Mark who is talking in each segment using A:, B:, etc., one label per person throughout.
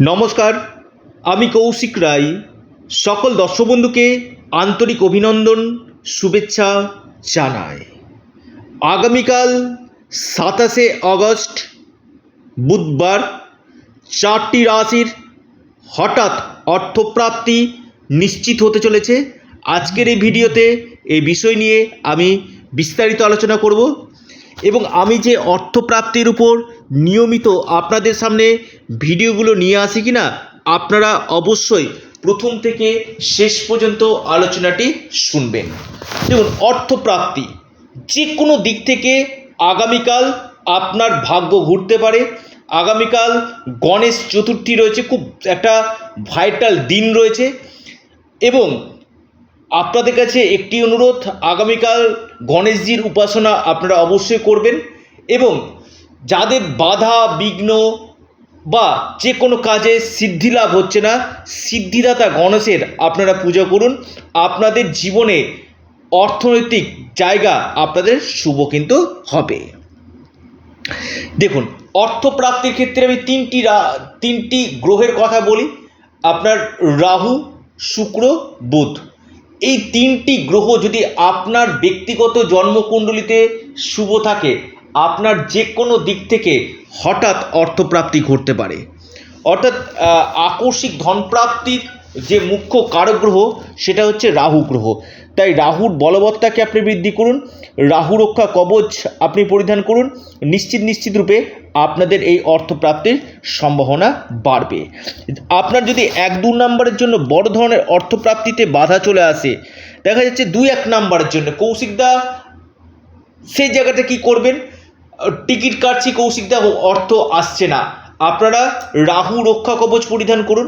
A: নমস্কার, আমি কৌশিক রায়। সকল দর্শক বন্ধুকে আন্তরিক অভিনন্দন, শুভেচ্ছা জানাই। আগামীকাল সাতাশে আগস্ট, বুধবার, চারটি রাশির হঠাৎ অর্থপ্রাপ্তি নিশ্চিত হতে চলেছে। আজকের এই ভিডিওতে এই বিষয় নিয়ে আমি বিস্তারিত আলোচনা করব। এবং আমি যে অর্থপ্রাপ্তির উপর নিয়মিত আপনাদের সামনে ভিডিওগুলো নিয়ে আসি কি না আপনারা অবশ্যই প্রথম থেকে শেষ পর্যন্ত আলোচনাটি শুনবেন। দেখুন, অর্থপ্রাপ্তি যে কোনো দিক থেকে আগামীকাল আপনার ভাগ্য ঘুরতে পারে। আগামীকাল গণেশ চতুর্থী রয়েছে, খুব একটা ভাইটাল দিন রয়েছে এবং আপনাদের কাছে একটি অনুরোধ, আগামীকাল গণেশজির উপাসনা আপনারা অবশ্যই করবেন এবং যাদের বাধা, বিঘ্ন বা যে কোনো কাজে সিদ্ধি লাভ হচ্ছে না, সিদ্ধিদাতা গণেশের আপনারা পূজা করুন। আপনাদের জীবনে অর্থনৈতিক জায়গা আপনাদের শুভ কিন্তু হবে। দেখুন, অর্থপ্রাপ্তির ক্ষেত্রে আমি তিনটি তিনটি গ্রহের কথা বলি। আপনার রাহু, শুক্র, বুধ। এই তিনটি গ্রহ যদি আপনার ব্যক্তিগত জন্মকুণ্ডলিতে শুভ থাকে, আপনার যে কোনো দিক থেকে হঠাৎ অর্থপ্রাপ্তি ঘটতে পারে। অর্থাৎ আকস্মিক ধনপ্রাপ্তির যে মুখ্য কারক গ্রহ সেটা হচ্ছে রাহু গ্রহ। তাই রাহুর বলবত্তাকে আপনি বৃদ্ধি করুন, রাহু রক্ষা কবচ আপনি পরিধান করুন, নিশ্চিত নিশ্চিত রূপে আপনাদের এই অর্থপ্রাপ্তির সম্ভাবনা বাড়বে। আপনার যদি এক দু নম্বরের জন্য বড় ধরনের অর্থপ্রাপ্তিতে বাধা চলে আসে, দেখা যাচ্ছে দুই এক নাম্বারের জন্য। কৌশিকদা সেই জায়গাটা কি করবেন? টিকিট কাটছি কৌশিকদা অর্থ আসছে না। আপনারা রাহু রক্ষা কবচ পরিধান করুন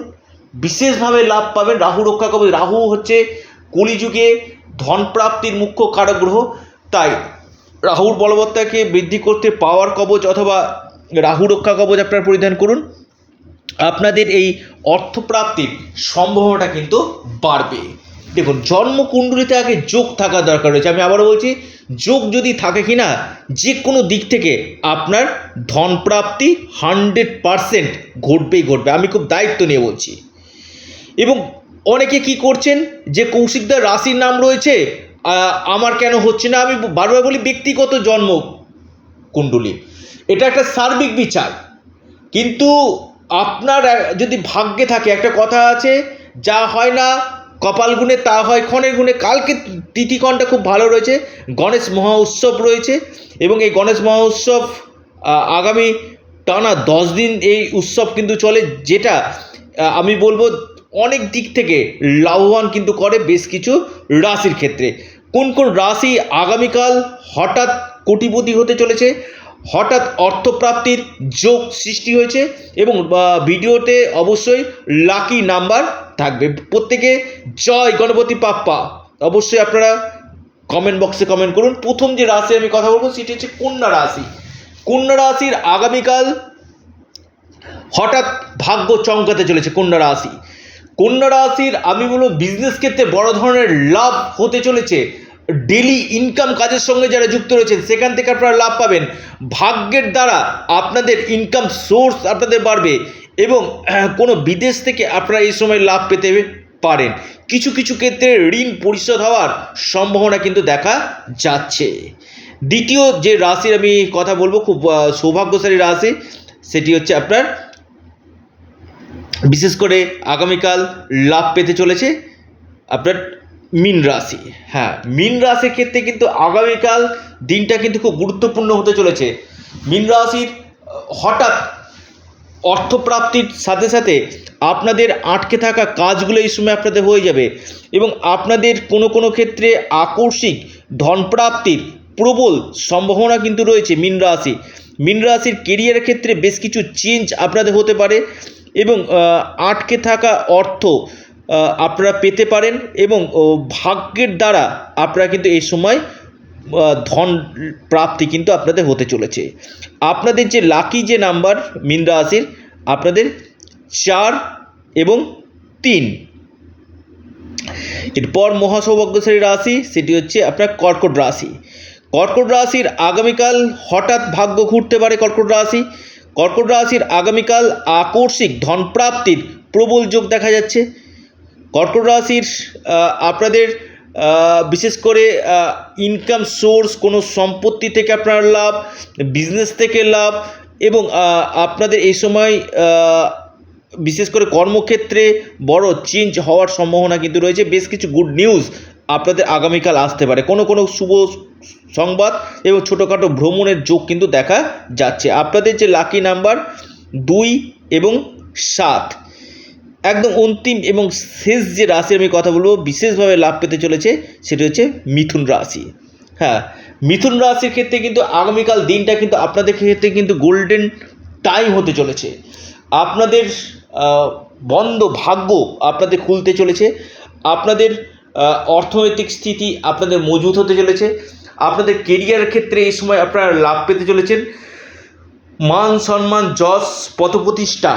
A: বিশেষভাবে লাভ পাবেন রাহু রক্ষা কবচ রাহু হচ্ছে কলিযুগে ধনপ্রাপ্তির মুখ্য কারক গ্রহ তাই রাহুর বলবত্তাকে বৃদ্ধি করতে পাওয়ার কবচ অথবা রাহু রক্ষা কবচ আপনারা পরিধান করুন। আপনাদের এই অর্থপ্রাপ্তির সম্ভাবনাটা কিন্তু বাড়বে। দেখুন, জন্মকুণ্ডলিতে আগে যোগ থাকা দরকার রয়েছে। আমি আবারও বলছি, যোগ যদি থাকে কি না যে কোনো দিক থেকে আপনার ধনপ্রাপ্তি হান্ড্রেড পারসেন্ট ঘটবেই ঘটবে। আমি খুব দায়িত্ব নিয়ে বলছি। এবং অনেকে কি করছেন? যে কৌশিকদার রাশির নাম রয়েছে আমার কেন হচ্ছে না? আমি বারবার বলি ব্যক্তিগত জন্ম কুণ্ডলী। এটা একটা সার্বিক বিচার। কিন্তু আপনার যদি ভাগ্যে থাকে, একটা কথা আছে, যা হয় না, কপাল গুণে তা হয়, ক্ষণের গুণে, কালকে তিথিকণটা খুব ভালো রয়েছে, গণেশ মহা উৎসব রয়েছে, এবং এই গণেশ মহা উৎসব আগামী টানা দশ দিন এই উৎসব কিন্তু চলে, যেটা আমি বলব অনেক দিক থেকে লাভবান কিন্তু করে বেশ কিছু রাশির ক্ষেত্রে। কোন কোন রাশি আগামীকাল হঠাৎ কোটিপতি হতে চলেছে, হঠাৎ অর্থপ্রাপ্তির যোগ সৃষ্টি হয়েছে এবং ভিডিওতে অবশ্যই লাকি নাম্বার থাকবে। প্রত্যেকে জয় গণপতি পাপ্পা। অবশ্যই আপনারা কমেন্ট বক্সে কমেন্ট করুন। প্রথম যে রাশি আমি কথা বলব সেটি হচ্ছে কন্যা রাশি। কন্যা রাশির আগামীকাল হঠাৎ ভাগ্য চমকাতে চলেছে কন্যা রাশি। কন্যা রাশির আমি বলব বিজনেস ক্ষেত্রে বড় ধরনের লাভ হতে চলেছে। ডেলি ইনকাম কাজের সঙ্গে যারা যুক্ত রয়েছেন সেখান থেকে আপনারা লাভ পাবেন। ভাগ্যের দ্বারা আপনাদের ইনকাম সোর্স আপনাদের বাড়বে এবং কোনো বিদেশ থেকে আপনারা এই সময় লাভ পেতে পারেন। কিছু কিছু ক্ষেত্রে ঋণ পরিশোধ হওয়ার সম্ভাবনা কিন্তু দেখা যাচ্ছে। দ্বিতীয় যে রাশির আমি কথা বলব, খুব সৌভাগ্যশালী রাশি, সেটি হচ্ছে আপনার বিশেষ করে আগামীকাল লাভ পেতে চলেছে আপনার মিন রাশি। হ্যাঁ মিন রাশির ক্ষেত্রে কিন্তু আগামীকাল দিনটা কিন্তু খুব গুরুত্বপূর্ণ হতে চলেছে। মিন রাশির হঠাৎ অর্থপ্রাপ্তির সাথে সাথে আপনাদের আটকে থাকা কাজগুলো এই সময় আপনাদের হয়ে যাবে এবং আপনাদের কোনো কোনো ক্ষেত্রে আকস্মিক ধনপ্রাপ্তির প্রবল সম্ভাবনা কিন্তু রয়েছে মিন রাশি। মিন রাশির কেরিয়ারের ক্ষেত্রে বেশ কিছু চেঞ্জ আপনাদের হতে পারে। এবং আটকে থাকা অর্থ আপনারা পেতে পারেন এবং ভাগ্যের দ্বারা আপনারা কিন্তু এই সময় ধন প্রাপ্তি কিন্তু আপনাদের হতে চলেছে। আপনাদের যে লাকি যে নাম্বার মিন রাশির, আপনাদের চার এবং তিন। এরপর মহাসৌভাগ্যশালী রাশি, সেটি হচ্ছে আপনার কর্কট রাশি। কর্কট রাশির আগামীকাল হঠাৎ ভাগ্য ঘুরতে পারে কর্কট রাশি কর্কট রাশির আগামীকাল আকস্মিক ধনপ্রাপ্তির প্রবল যোগ দেখা যাচ্ছে। কর্কট রাশির আপনাদের বিশেষ করে ইনকাম সোর্স কোনো সম্পত্তি থেকে আপনার লাভ বিজনেস থেকে লাভ এবং আপনাদের এই সময় বিশেষ করে কর্মক্ষেত্রে বড় চেঞ্জ হওয়ার সম্ভাবনা কিন্তু রয়েছে। বেশ কিছু গুড নিউজ আপনাদের আগামীকাল আসতে পারে। কোনো কোনো শুভ সংবাদ এবং ছোটোখাটো ভ্রমণের যোগ কিন্তু দেখা যাচ্ছে। আপনাদের যে লাকি নাম্বার দুই এবং সাত, একদম অন্তিম এবং শেষ যে রাশির আমি কথা বলব, বিশেষভাবে লাভ পেতে চলেছে সেটি হচ্ছে মিথুন রাশি। হ্যাঁ মিথুন রাশির ক্ষেত্রে কিন্তু আগামীকাল দিনটা কিন্তু আপনাদের ক্ষেত্রে কিন্তু গোল্ডেন টাইম হতে চলেছে। আপনাদের বন্ধ ভাগ্য আপনাদের খুলতে চলেছে। আপনাদের অর্থনৈতিক স্থিতি আপনাদের মজবুত হতে চলেছে। আপনাদের কেরিয়ারের ক্ষেত্রে এই সময় আপনারা লাভ পেতে চলেছেন। মান সম্মান, যশ পদপ্রতিষ্ঠা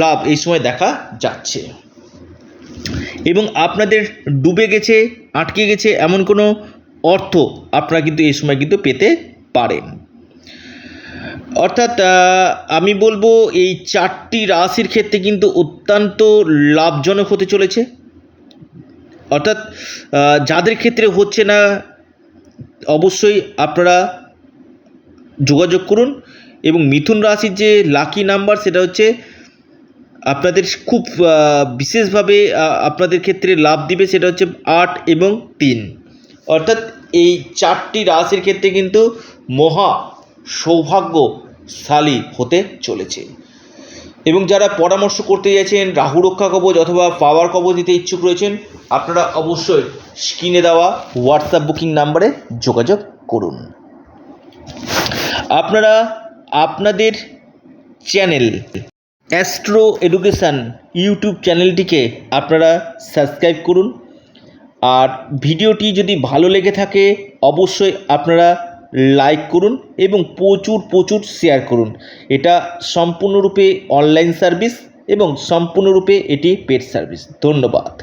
A: লাভ এই সময় দেখা যাচ্ছে। এবং আপনাদের ডুবে গেছে, আটকে গেছে এমন কোনো অর্থ আপনারা কিন্তু এই সময় কিন্তু পেতে পারেন। অর্থাৎ আমি বলব এই চারটি রাশির ক্ষেত্রে কিন্তু অত্যন্ত লাভজনক হতে চলেছে। অর্থাৎ যাদের ক্ষেত্রে হচ্ছে না অবশ্যই আপনারা যোগাযোগ করুন এবং মিথুন রাশির যে লাকি নাম্বার সেটা হচ্ছে আপনাদের খুব বিশেষভাবে আপনাদের ক্ষেত্রে লাভ দিবে সেটা হচ্ছে আট এবং তিন। অর্থাৎ এই চারটি রাশির ক্ষেত্রে কিন্তু মহা সৌভাগ্যশালী হতে চলেছে। এবং যারা পরামর্শ করতে যাচ্ছেন রাহু রক্ষা কবচ অথবা পাওয়ার কবচ দিতে ইচ্ছুক রয়েছেন, আপনারা অবশ্যই স্ক্রিনে দেওয়া হোয়াটসঅ্যাপ বুকিং নাম্বারে যোগাযোগ করুন। আপনারা আপনাদের চ্যানেল অ্যাস্ট্রো এডুকেশান ইউটিউব চ্যানেলটিকে আপনারা সাবস্ক্রাইব করুন। আর ভিডিওটি যদি ভালো লেগে থাকে, অবশ্যই আপনারা লাইক করুন এবং প্রচুর প্রচুর শেয়ার করুন। এটা সম্পূর্ণরূপে অনলাইন সার্ভিস এবং সম্পূর্ণরূপে এটি পেড সার্ভিস ধন্যবাদ।